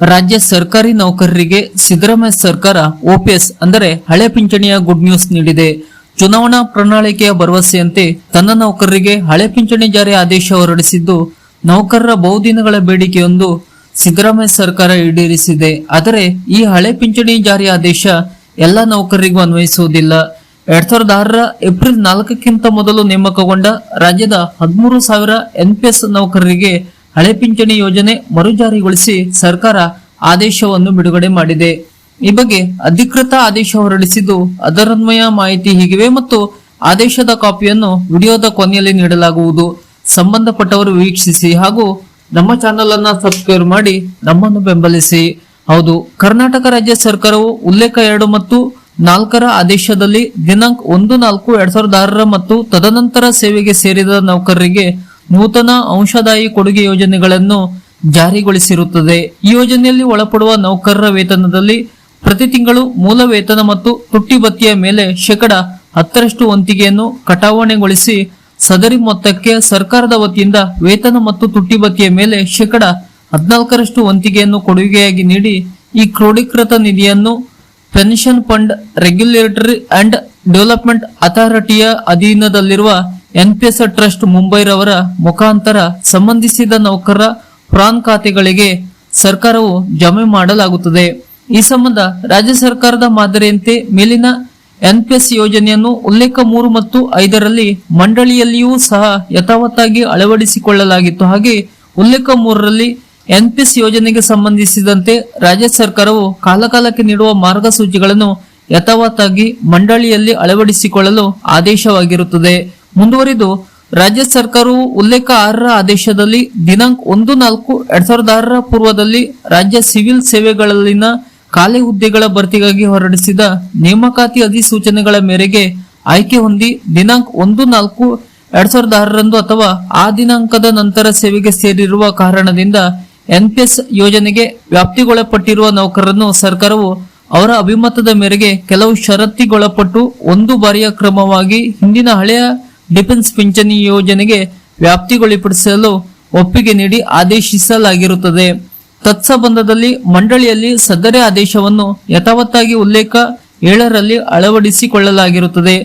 ರಾಜ್ಯ ಸರ್ಕಾರಿ ನೌಕರರಿಗೆ ಸಿದ್ದರಾಮಯ್ಯ ಸರ್ಕಾರ ಓಪಿಎಸ್ ಅಂದರೆ ಹಳೆ ಪಿಂಚಣಿಯ ಗುಡ್ ನ್ಯೂಸ್ ನೀಡಿದೆ. ಚುನಾವಣಾ ಪ್ರಣಾಳಿಕೆಯ ಭರವಸೆಯಂತೆ ತನ್ನ ನೌಕರರಿಗೆ ಹಳೆ ಪಿಂಚಣಿ ಜಾರಿ ಆದೇಶ ಹೊರಡಿಸಿದ್ದು ನೌಕರರ ಬಹುದಿನಗಳ ಬೇಡಿಕೆಯೊಂದು ಸಿದ್ದರಾಮಯ್ಯ ಸರ್ಕಾರ ಈಡೇರಿಸಿದೆ. ಆದರೆ ಈ ಹಳೆ ಪಿಂಚಣಿ ಜಾರಿ ಆದೇಶ ಎಲ್ಲ ನೌಕರರಿಗೂ ಅನ್ವಯಿಸುವುದಿಲ್ಲ. ಎರಡ್ ಸಾವಿರದ ಆರರ ಏಪ್ರಿಲ್ ನಾಲ್ಕಕ್ಕಿಂತ ಮೊದಲು ನೇಮಕಗೊಂಡ ರಾಜ್ಯದ ಹದಿಮೂರು ಸಾವಿರ ಎನ್ಪಿಎಸ್ ನೌಕರರಿಗೆ ಹಳೆ ಪಿಂಚಣಿ ಯೋಜನೆ ಮರುಜಾರಿಗೊಳಿಸಿ ಸರ್ಕಾರ ಆದೇಶವನ್ನು ಬಿಡುಗಡೆ ಮಾಡಿದೆ. ಈ ಬಗ್ಗೆ ಅಧಿಕೃತ ಆದೇಶ ಹೊರಡಿಸಿದ್ದು ಅದರನ್ವಯ ಮಾಹಿತಿ ಹೀಗಿವೆ ಮತ್ತು ಆದೇಶದ ಕಾಪಿಯನ್ನು ವಿಡಿಯೋದ ಕೊನೆಯಲ್ಲಿ ನೀಡಲಾಗುವುದು. ಸಂಬಂಧಪಟ್ಟವರು ವೀಕ್ಷಿಸಿ ಹಾಗೂ ನಮ್ಮ ಚಾನೆಲ್ ಅನ್ನ ಸಬ್ಸ್ಕ್ರೈಬ್ ಮಾಡಿ ನಮ್ಮನ್ನು ಬೆಂಬಲಿಸಿ. ಹೌದು, ಕರ್ನಾಟಕ ರಾಜ್ಯ ಸರ್ಕಾರವು ಉಲ್ಲೇಖ ಎರಡು ಮತ್ತು ನಾಲ್ಕರ ಆದೇಶದಲ್ಲಿ ದಿನಾಂಕ ಒಂದು ನಾಲ್ಕು ಎರಡ್ ಸಾವಿರದ ಆರರ ಮತ್ತು ತದನಂತರ ಸೇವೆಗೆ ಸೇರಿದ ನೌಕರರಿಗೆ ನೂತನ ಅಂಶದಾಯಿ ಕೊಡುಗೆ ಯೋಜನೆಗಳನ್ನು ಜಾರಿಗೊಳಿಸಿರುತ್ತದೆ. ಈ ಯೋಜನೆಯಲ್ಲಿ ಒಳಪಡುವ ನೌಕರರ ವೇತನದಲ್ಲಿ ಪ್ರತಿ ತಿಂಗಳು ಮೂಲ ವೇತನ ಮತ್ತು ತುಟ್ಟಿ ಭತ್ಯೆಯ ಮೇಲೆ ಶೇಕಡ ಹತ್ತರಷ್ಟು ವಂತಿಗೆಯನ್ನು ಕಟಾವಣೆಗೊಳಿಸಿ ಸದರಿ ಮೊತ್ತಕ್ಕೆ ಸರ್ಕಾರದ ವತಿಯಿಂದ ವೇತನ ಮತ್ತು ತುಟ್ಟಿ ಭತ್ಯೆಯ ಮೇಲೆ ಶೇಕಡ ಹದಿನಾಲ್ಕರಷ್ಟು ವಂತಿಗೆಯನ್ನು ಕೊಡುಗೆಯಾಗಿ ನೀಡಿ ಈ ಕ್ರೋಢೀಕೃತ ನಿಧಿಯನ್ನು pension fund regulatory and development ಅಥಾರಿಟಿಯ ಅಧೀನದಲ್ಲಿರುವ ಎನ್ಪಿಎಸ್ ಟ್ರಸ್ಟ್ ಮುಂಬೈರವರ ಮುಖಾಂತರ ಸಂಬಂಧಿಸಿದ ನೌಕರರ ಪ್ರಾನ್ ಖಾತೆಗಳಿಗೆ ಸರ್ಕಾರವು ಜಮೆ ಮಾಡಲಾಗುತ್ತದೆ. ಈ ಸಂಬಂಧ ರಾಜ್ಯ ಸರ್ಕಾರದ ಮಾದರಿಯಂತೆ ಮೇಲಿನ ಎನ್ಪಿಎಸ್ ಯೋಜನೆಯನ್ನು ಉಲ್ಲೇಖ ಮೂರು ಮತ್ತು ಐದರಲ್ಲಿ ಮಂಡಳಿಯಲ್ಲಿಯೂ ಸಹ ಯಥಾವತ್ತಾಗಿ ಅಳವಡಿಸಿಕೊಳ್ಳಲಾಗಿತ್ತು. ಹಾಗೆ ಉಲ್ಲೇಖ ಮೂರರಲ್ಲಿ ಎನ್ಪಿಎಸ್ ಯೋಜನೆಗೆ ಸಂಬಂಧಿಸಿದಂತೆ ರಾಜ್ಯ ಸರ್ಕಾರವು ಕಾಲಕಾಲಕ್ಕೆ ನೀಡುವ ಮಾರ್ಗಸೂಚಿಗಳನ್ನು ಯಥಾವತ್ತಾಗಿ ಮಂಡಳಿಯಲ್ಲಿ ಅಳವಡಿಸಿಕೊಳ್ಳಲು ಆದೇಶವಾಗಿರುತ್ತದೆ. ಮುಂದುವರಿದು, ರಾಜ್ಯ ಸರ್ಕಾರವು ಉಲ್ಲೇಖ ಆರರ ಆದೇಶದಲ್ಲಿ ದಿನಾಂಕ ಒಂದು ನಾಲ್ಕು ಎರಡ್ ಸಾವಿರದ ಆರರ ಪೂರ್ವದಲ್ಲಿ ರಾಜ್ಯ ಸಿವಿಲ್ ಸೇವೆಗಳಲ್ಲಿನ ಖಾಲಿ ಹುದ್ದೆಗಳ ಭರ್ತಿಗಾಗಿ ಹೊರಡಿಸಿದ ನೇಮಕಾತಿ ಅಧಿಸೂಚನೆಗಳ ಮೇರೆಗೆ ಆಯ್ಕೆ ಹೊಂದಿ ದಿನಾಂಕ ಒಂದು ನಾಲ್ಕು ಎರಡ್ ಸಾವಿರದ ಆರರಂದು ಅಥವಾ ಆ ದಿನಾಂಕದ ನಂತರ ಸೇವೆಗೆ ಸೇರಿರುವ ಕಾರಣದಿಂದ ಎನ್ಪಿಎಸ್ ಯೋಜನೆಗೆ ವ್ಯಾಪ್ತಿಗೊಳಪಟ್ಟಿರುವ ನೌಕರರನ್ನು ಸರ್ಕಾರವು ಅವರ ಅಭಿಮತದ ಮೇರೆಗೆ ಕೆಲವು ಷರತ್ತಿಗೊಳಪಟ್ಟು ಒಂದು ಬಾರಿಯ ಕ್ರಮವಾಗಿ ಹಿಂದಿನ ಹಳೆಯ ಡಿಫೆನ್ಸ್ ಪಿಂಚಣಿ ಯೋಜನೆಗೆ ವ್ಯಾಪ್ತಿಗೊಳಪಡಿಸಲು ಒಪ್ಪಿಗೆ ನೀಡಿ ಆದೇಶಿಸಲಾಗಿರುತ್ತದೆ. ತತ್ಸಂಬಂಧದಲ್ಲಿ ಮಂಡಳಿಯಲ್ಲಿ ಸದರೆ ಆದೇಶವನ್ನು ಯಥಾವತ್ತಾಗಿ ಉಲ್ಲೇಖ ಏಳರಲ್ಲಿ ಅಳವಡಿಸಿಕೊಳ್ಳಲಾಗಿರುತ್ತದೆ.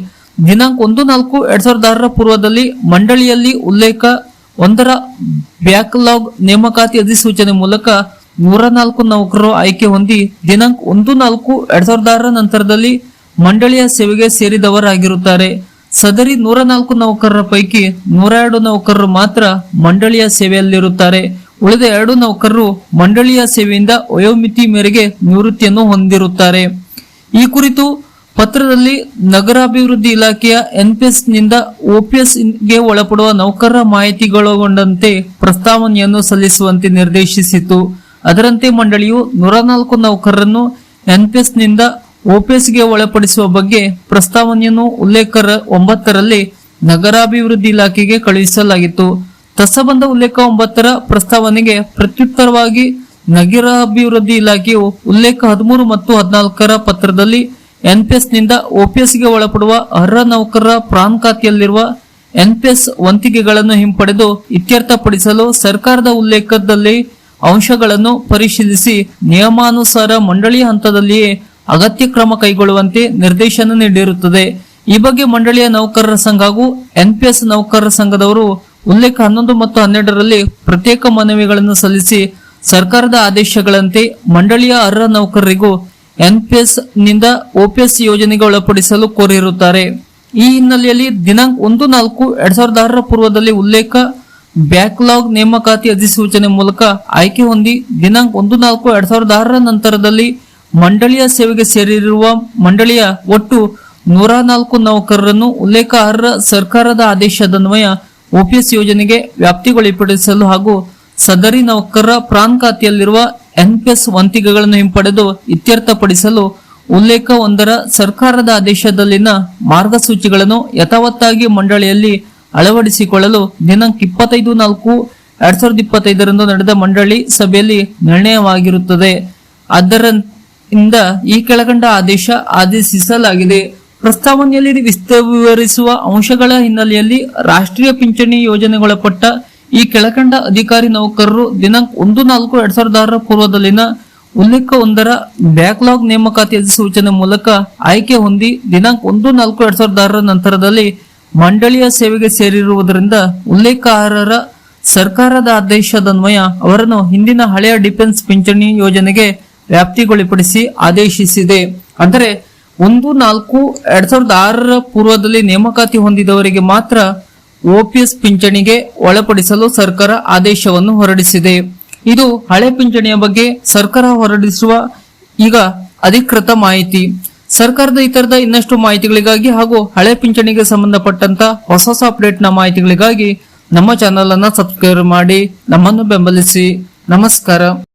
ದಿನಾಂಕ ಒಂದು ನಾಲ್ಕು ಎರಡ್ ಸಾವಿರದ ಆರರ ಪೂರ್ವದಲ್ಲಿ ಮಂಡಳಿಯಲ್ಲಿ ಉಲ್ಲೇಖ ಒಂದರ ಬ್ಯಾಕ್ಲಾಗ್ ನೇಮಕಾತಿ ಅಧಿಸೂಚನೆ ಮೂಲಕ ನೂರ ನಾಲ್ಕು ನೌಕರರು ಆಯ್ಕೆ ಹೊಂದಿ ದಿನಾಂಕ ಒಂದು ನಾಲ್ಕು ಎರಡ್ ಸಾವಿರದ ಆರರ ನಂತರದಲ್ಲಿ ಮಂಡಳಿಯ ಸೇವೆಗೆ ಸೇರಿದವರಾಗಿರುತ್ತಾರೆ. ಸದರಿ ನೂರ ನಾಲ್ಕು ನೌಕರರ ಪೈಕಿ ನೂರ ಎರಡು ನೌಕರರು ಮಾತ್ರ ಮಂಡಳಿಯ ಸೇವೆಯಲ್ಲಿರುತ್ತಾರೆ. ಉಳಿದ ಎರಡು ನೌಕರರು ಮಂಡಳಿಯ ಸೇವೆಯಿಂದ ವಯೋಮಿತಿ ಮೇರೆಗೆ ನಿವೃತ್ತಿಯನ್ನು ಹೊಂದಿರುತ್ತಾರೆ. ಈ ಕುರಿತು ಪತ್ರದಲ್ಲಿ ನಗರಾಭಿವೃದ್ಧಿ ಇಲಾಖೆಯ ಎನ್ಪಿಎಸ್ನಿಂದ ಓಪಿಎಸ್ಗೆ ಒಳಪಡುವ ನೌಕರರ ಮಾಹಿತಿಗೊಳಗೊಂಡಂತೆ ಪ್ರಸ್ತಾವನೆಯನ್ನು ಸಲ್ಲಿಸುವಂತೆ ನಿರ್ದೇಶಿಸಿತು ಅದರಂತೆ ಮಂಡಳಿಯು ನೂರ ನಾಲ್ಕು ನೌಕರರನ್ನು ಎನ್ಪಿಎಸ್ನಿಂದ ಓಪಿಎಸ್ಗೆ ಒಳಪಡಿಸುವ ಬಗ್ಗೆ ಪ್ರಸ್ತಾವನೆಯನ್ನು ಉಲ್ಲೇಖ ಒಂಬತ್ತರಲ್ಲಿ ನಗರಾಭಿವೃದ್ಧಿ ಇಲಾಖೆಗೆ ಕಳುಹಿಸಲಾಗಿತ್ತು. ತತ್ಸಂಬಂಧ ಉಲ್ಲೇಖ ಒಂಬತ್ತರ ಪ್ರಸ್ತಾವನೆಗೆ ಪ್ರತ್ಯುತ್ತರವಾಗಿ ನಗರಾಭಿವೃದ್ಧಿ ಇಲಾಖೆಯು ಉಲ್ಲೇಖ ಹದಿಮೂರು ಮತ್ತು ಹದಿನಾಲ್ಕರ ಪತ್ರದಲ್ಲಿ ಎನ್ಪಿಎಸ್ನಿಂದ ನಿಂದ ಓಪಿಎಸ್ಗೆ ಒಳಪಡುವ ಅರ್ಹ ನೌಕರರ ಪ್ರಾನ್ ಖಾತೆಯಲ್ಲಿರುವ ಎನ್ಪಿಎಸ್ ವಂತಿಗೆಗಳನ್ನು ಹಿಂಪಡೆದು ಇತ್ಯರ್ಥಪಡಿಸಲು ಸರ್ಕಾರದ ಉಲ್ಲೇಖದಲ್ಲಿ ಅಂಶಗಳನ್ನು ಪರಿಶೀಲಿಸಿ ನಿಯಮಾನುಸಾರ ಮಂಡಳಿ ಹಂತದಲ್ಲಿಯೇ ಅಗತ್ಯ ಕ್ರಮ ಕೈಗೊಳ್ಳುವಂತೆ ನಿರ್ದೇಶನ ನೀಡಿರುತ್ತದೆ. ಈ ಬಗ್ಗೆ ಮಂಡಳಿಯ ನೌಕರರ ಸಂಘ ಹಾಗೂ ಎನ್ಪಿಎಸ್ ನೌಕರರ ಸಂಘದವರು ಉಲ್ಲೇಖ ಹನ್ನೊಂದು ಮತ್ತು ಹನ್ನೆರಡರಲ್ಲಿ ಪ್ರತ್ಯೇಕ ಮನವಿಗಳನ್ನು ಸಲ್ಲಿಸಿ ಸರ್ಕಾರದ ಆದೇಶಗಳಂತೆ ಮಂಡಳಿಯ ಅರ್ಹ ನೌಕರರಿಗೂ ಎನ್ಪಿಎಸ್ನಿಂದ ಓಪಿಎಸ್ ಯೋಜನೆಗೆ ಒಳಪಡಿಸಲು ಕೋರಿರುತ್ತಾರೆ. ಈ ಹಿನ್ನೆಲೆಯಲ್ಲಿ ದಿನಾಂಕ ಒಂದು ನಾಲ್ಕು ಎರಡ್ ಸಾವಿರದ ಆರರ ಪೂರ್ವದಲ್ಲಿ ಉಲ್ಲೇಖ ಬ್ಯಾಕ್ಲಾಗ್ ನೇಮಕಾತಿ ಅಧಿಸೂಚನೆ ಮೂಲಕ ಆಯ್ಕೆ ಹೊಂದಿ ದಿನಾಂಕ ಒಂದು ನಾಲ್ಕು ಎರಡ್ ಸಾವಿರದ ಆರರ ನಂತರದಲ್ಲಿ ಮಂಡಳಿಯ ಸೇವೆಗೆ ಸೇರಿರುವ ಮಂಡಳಿಯ ಒಟ್ಟು ನೂರ ನಾಲ್ಕು ನೌಕರರನ್ನು ಉಲ್ಲೇಖ ಅರ್ಹ ಸರ್ಕಾರದ ಆದೇಶದನ್ವಯ ಓಪಿಎಸ್ ಯೋಜನೆಗೆ ವ್ಯಾಪ್ತಿಗೊಳಪಡಿಸಲು ಹಾಗೂ ಸದರಿ ನೌಕರರ ಪ್ರಾನ್ ಖಾತೆಯಲ್ಲಿರುವ ಎನ್ಪಿಎಸ್ ವಂತಿಗೆಗಳನ್ನು ಹಿಂಪಡೆದು ಇತ್ಯರ್ಥಪಡಿಸಲು ಉಲ್ಲೇಖ ಒಂದರ ಸರ್ಕಾರದ ಆದೇಶದಲ್ಲಿನ ಮಾರ್ಗಸೂಚಿಗಳನ್ನು ಯಥಾವತ್ತಾಗಿ ಮಂಡಳಿಯಲ್ಲಿ ಅಳವಡಿಸಿಕೊಳ್ಳಲು ದಿನಾಂಕ ಇಪ್ಪತ್ತೈದು ನಾಲ್ಕು ಎರಡ್ ಸಾವಿರದ ಇಪ್ಪತ್ತೈದರಂದು ನಡೆದ ಮಂಡಳಿ ಸಭೆಯಲ್ಲಿ ನಿರ್ಣಯವಾಗಿರುತ್ತದೆ. ಅದರಿಂದ ಈ ಕೆಳಕಂಡ ಆದೇಶ ಆದೇಶಿಸಲಾಗಿದೆ. ಪ್ರಸ್ತಾವನೆಯಲ್ಲಿ ವಿಸ್ತರಿಸುವ ಅಂಶಗಳ ಹಿನ್ನೆಲೆಯಲ್ಲಿ ರಾಷ್ಟ್ರೀಯ ಪಿಂಚಣಿ ಯೋಜನೆಗೊಳಪಟ್ಟ ಈ ಕೆಳಕಂಡ ಅಧಿಕಾರಿ ನೌಕರರು ದಿನಾಂಕ ಒಂದು ನಾಲ್ಕು ಎರಡ್ ಸಾವಿರದ ಆರರ ಪೂರ್ವದಲ್ಲಿನ ಉಲ್ಲೇಖ ಒಂದರ ಬ್ಯಾಕ್ಲಾಗ್ ನೇಮಕಾತಿ ಸೂಚನೆ ಮೂಲಕ ಆಯ್ಕೆ ಹೊಂದಿ ದಿನಾಂಕ ಒಂದು ನಾಲ್ಕು ಎರಡ್ ಸಾವಿರದ ಆರರ ನಂತರದಲ್ಲಿ ಮಂಡಳಿಯ ಸೇವೆಗೆ ಸೇರಿರುವುದರಿಂದ ಉಲ್ಲೇಖಾರರ ಸರ್ಕಾರದ ಆದೇಶದನ್ವಯ ಅವರನ್ನು ಹಿಂದಿನ ಹಳೆಯ ಡಿಫೆನ್ಸ್ ಪಿಂಚಣಿ ಯೋಜನೆಗೆ ವ್ಯಾಪ್ತಿಗೊಳಿಪಡಿಸಿ ಆದೇಶಿಸಿದೆ. ಅಂದರೆ ಒಂದು ನಾಲ್ಕು ಎರಡ್ ಸಾವಿರದ ಆರರ ಪೂರ್ವದಲ್ಲಿ ನೇಮಕಾತಿ ಹೊಂದಿದವರಿಗೆ ಮಾತ್ರ ಓಪಿಎಸ್ ಪಿಂಚಣಿಗೆ ಒಳಪಡಿಸಲು ಸರ್ಕಾರ ಆದೇಶವನ್ನು ಹೊರಡಿಸಿದೆ. ಇದು ಹಳೆ ಪಿಂಚಣಿಯ ಬಗ್ಗೆ ಸರ್ಕಾರ ಹೊರಡಿಸುವ ಈಗ ಅಧಿಕೃತ ಮಾಹಿತಿ. ಸರ್ಕಾರದ ಇತರದ ಇನ್ನಷ್ಟು ಮಾಹಿತಿಗಳಿಗಾಗಿ ಹಾಗೂ ಹಳೆ ಪಿಂಚಣಿಗೆ ಸಂಬಂಧಪಟ್ಟಂತ ಹೊಸ ಹೊಸ ಅಪ್ಡೇಟ್ನ ಮಾಹಿತಿಗಳಿಗಾಗಿ ನಮ್ಮ ಚಾನೆಲ್ ಅನ್ನ ಸಬ್ಸ್ಕ್ರೈಬ್ ಮಾಡಿ ನಮ್ಮನ್ನು ಬೆಂಬಲಿಸಿ. ನಮಸ್ಕಾರ.